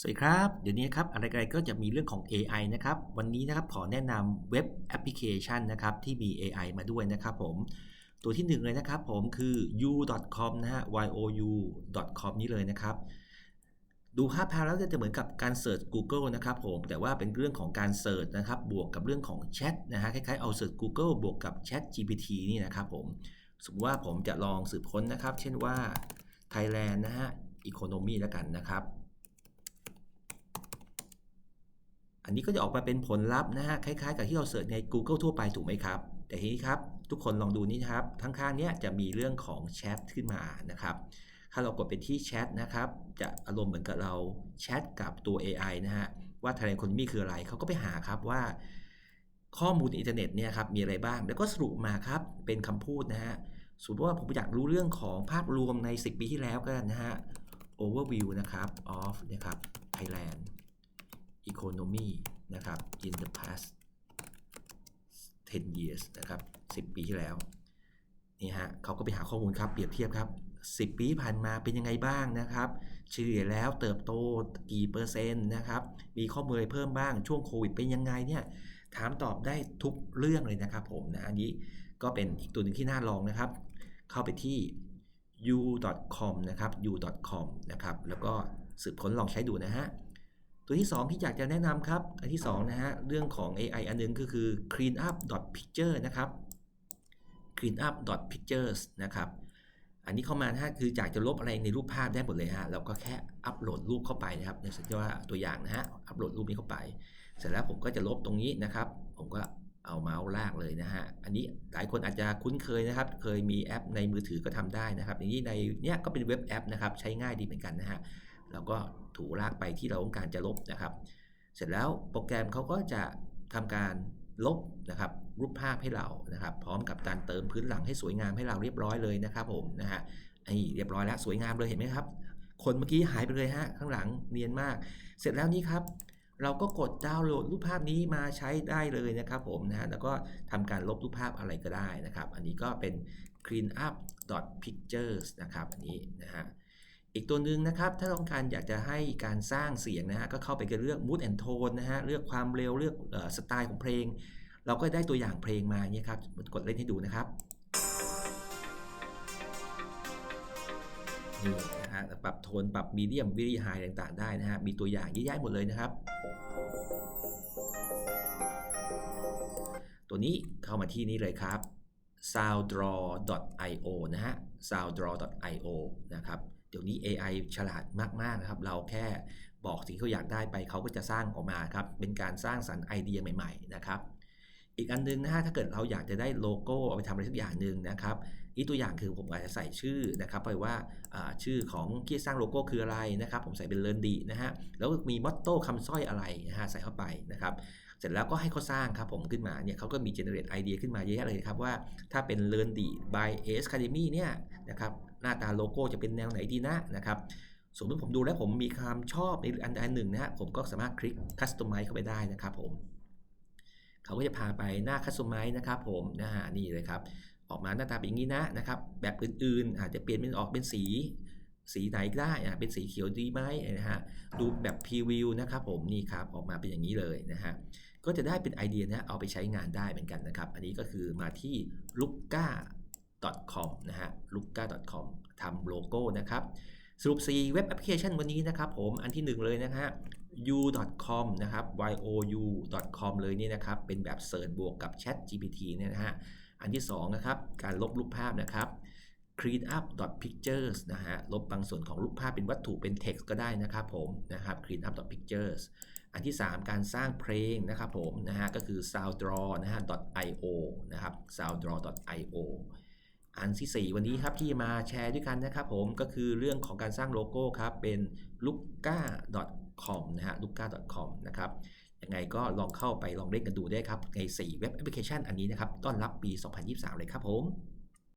สวัสดีครับ เดี๋ยวนี้ครับอะไรๆก็จะมีเรื่องของ AI นะครับ วันนี้นะครับขอแนะนำเว็บแอปพลิเคชันนะครับที่มี AI มาด้วยนะครับผม ตัวที่หนึ่งเลยนะครับผมคือ u.com นะฮะ you.com นี้เลยนะครับ ดูภาพพาแล้วจะเหมือนกับการเสิร์ช Google นะครับผมแต่ว่าเป็นเรื่องของการเสิร์ชนะครับบวกกับเรื่องของแชทนะฮะคล้ายๆเอาเสิร์ช Google บวกกับ Chat GPT นี่นะครับผมสมมติว่าผมจะลองสืบค้นนะครับ เช่นว่า Thailand นะฮะ Economy แล้วกันนะครับ อันนี้ก็จะออกมาเป็นผลลัพธ์นะฮะคล้ายๆ กับที่เราเสิร์ชใน Google ทั่วไปถูกไหมครับ แต่ทีนี้ครับทุกคนลองดูนี่ครับทั้งข้างเนี้ยจะมีเรื่องของแชทขึ้นมานะครับถ้าเรากดไปที่แชทนะครับจะอารมณ์เหมือนกับเราแชทกับตัว AI นะฮะว่าทะเลคนมีคืออะไรเขาก็ไปหาครับว่า ข้อมูลอินเทอร์เน็ตเนี่ยครับมีอะไรบ้าง แล้วก็สรุปมาครับเป็นคำพูดนะฮะสมมติว่าผมอยากรู้เรื่องของภาพรวมใน 10 ปีที่แล้วก็นะฮะ overview นะครับ of นะครับ Thailand economy นะครับ in the past 10 years นะครับ 10 ปีที่แล้ว นี่ฮะเขาก็ไปหาข้อมูลครับ เปรียบเทียบครับ 10 ปีผ่านมาเป็นยังไงบ้างนะครับเฉลี่ยแล้วเติบโตกี่เปอร์เซ็นต์นะครับ มีข้อมูลอะไรเพิ่มบ้างช่วงโควิดเป็นยังไงเนี่ย ถามตอบได้ทุกเรื่องเลยนะครับผมนะ อันนี้ก็เป็นอีกตัวหนึ่งที่น่าลองนะครับ เข้าไปที่ u.com นะครับ u.com นะครับ แล้วก็สืบค้นลองใช้ดูนะฮะ ตัวที่ 2 ที่อยากจะแนะนำครับ อันที่ 2 นะฮะ เรื่องของ AI อันนึงก็คือ cleanup.picture นะครับ cleanup.pictures นะครับ อันนี้เข้ามาฮะคืออยากจะลบอะไรในรูปภาพได้หมดเลยฮะ เราก็แค่อัปโหลดรูปเข้าไปนะครับในสัญญาตัวอย่างนะฮะ อัปโหลดรูปนี้เข้าไป เสร็จแล้วผมก็จะลบตรงนี้นะครับ ผมก็เอาเมาส์ลากเลยนะฮะ อันนี้หลายคนอาจจะคุ้นเคยนะครับ เคยมีแอปในมือถือก็ทำได้นะครับ อย่างนี้ในเนี้ยก็เป็นเว็บแอปนะครับ ใช้ง่ายดีเหมือนกันนะฮะ เราก็ถูลากไปที่เราต้องการจะลบนะครับ เสร็จแล้วโปรแกรมเขาก็จะทำการลบนะครับรูปภาพให้เรานะครับ พร้อมกับการเติมพื้นหลังให้สวยงามให้เราเรียบร้อยเลยนะครับผมนะฮะไอ้เรียบร้อยแล้วสวยงามเลยเห็นไหมครับ คนเมื่อกี้หายไปเลยฮะข้างหลังเนียนมาก เสร็จแล้วนี่ครับ เราก็กดดาวน์โหลดรูปภาพนี้มาใช้ได้เลยนะครับผมนะฮะแล้วก็ทำการลบรูปภาพอะไรก็ได้นะครับ อันนี้ก็เป็น cleanup.pictures นะครับ อันนี้นะฮะ อีกตัวหนึ่งนะครับ ถ้าต้องการอยากจะให้การสร้างเสียงนะฮะก็เข้าไปเลือก mood and tone นะฮะเลือกความเร็วเลือกสไตล์ของเพลง เราก็ได้ตัวอย่างเพลงมาเนี่ยครับกดเล่นให้ดูนะครับนี่นะฮะปรับโทนปรับมีเดียมวิ y ไฮต่างๆ ได้นะฮะมีตัวอย่างเยอะแยะหมดเลยนะครับ ตัวนี้เข้ามาที่นี้เลยครับ sounddraw.io นะฮะ sounddraw.io นะครับ เดี๋ยวนี้ AI ฉลาดมากๆนะครับ เราแค่บอกสิ่งที่เขาอยากได้ไปเขาก็จะสร้างออกมาครับ เป็นการสร้างสรรค์ไอเดียใหม่ ๆ นะครับ อีกอันนึงนะฮะถ้าเกิดเราอยากจะได้โลโก้เอาไปทำอะไรสักอย่างหนึ่งนะครับอีกตัวอย่างคือผมอาจจะใส่ชื่อนะครับไปว่าชื่อของที่สร้างโลโก้คืออะไรนะครับ ผมใส่เป็นเลินดีนะฮะแล้วมีมอตโต้คำสร้อยอะไรนะฮะใส่เข้าไปนะครับ เสร็จแล้วก็ให้เขาสร้างครับผมขึ้นมาเนี่ยเขาก็มี generate ไอเดียขึ้นมาเยอะแยะเลยครับว่าถ้าเป็น Learn d by AS Academy เนี่ยนะครับหน้าตาโลโก้จะเป็นแนวไหนดีนะนะครับสมมติผมดูแล้วผมมีความชอบในอันใดหนึ่งนะฮะผมก็สามารถคลิก Customize เข้าไปได้นะครับผมเขาก็จะพาไปหน้า Customize นะครับผมนะฮะนี่เลยครับออกมาหน้าตาเป็นอย่างนี้นะนะครับแบบอื่นๆ อาจจะเปลี่ยนเป็นออกเป็นสี สีไหนก็ได้อะเป็นสีเขียวดีไหมนะฮะดูแบบพรีวิวนะครับผมนี่ครับออกมาเป็นอย่างนี้เลยนะฮะก็จะได้เป็นไอเดียนะเอาไปใช้งานได้เหมือนกันนะครับ อันนี้ก็คือมาที่ l u k a com นะฮะ l u k a com ทำโลโก้นะครับสรุป 4 เว็บแอปพลิเคชันวันนี้นะครับผมอันที่ 1 เลยนะฮะ u.com นะครับ you.com เลยนี่นะครับ เป็นแบบเสิร์ชบวกกับ Chat GPT เนี่ยนะฮะ อันที่ 2 นะครับ การลบรูปภาพนะครับ cleanup.pictures นะฮะ ลบบางส่วนของรูปภาพเป็นวัตถุเป็น text ก็ได้นะครับผมนะครับ cleanup.pictures อันที่ 3 การสร้างเพลงนะครับผมนะฮะ ก็คือ sounddraw นะฮะ .io นะครับ sounddraw.io อันที่ 4 วันนี้ครับที่มาแชร์ด้วยกันนะครับผมก็คือเรื่องของการสร้างโลโก้ครับ เป็น luka.com นะฮะ luka.com นะครับยังไงก็ลองเข้าไปลองเล่นกันดูได้ครับ ใน 4 เว็บแอปพลิเคชันอันนี้นะครับ ต้อนรับปี 2023 เลยครับผม